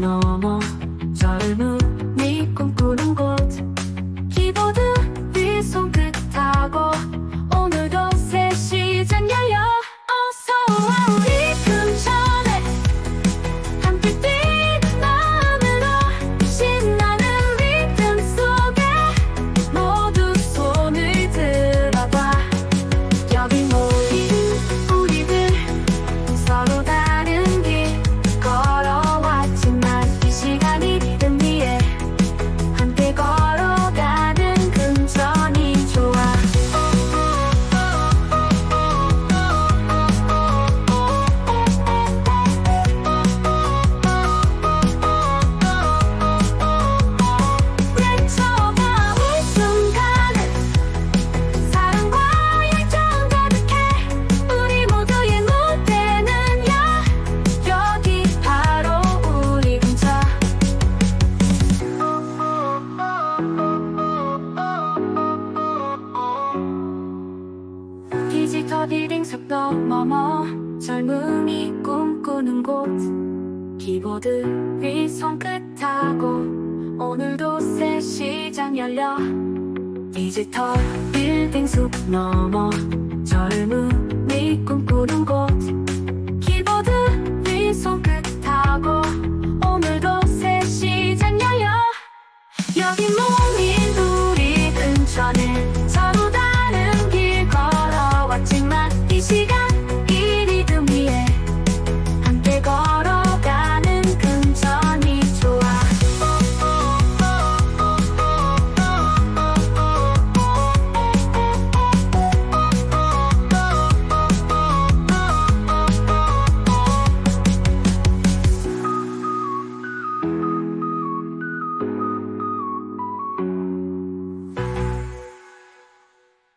no more. 디지털 빌딩 숲도 머머. 젊음이 꿈꾸는 곳. 키보드 위 손끝하고 오늘도 새 시장 열려. 디지털 빌딩 숲 너머. 젊음이 꿈꾸는 곳. 키보드 위 손끝하고 오늘도 새 시장 열려. 여기 모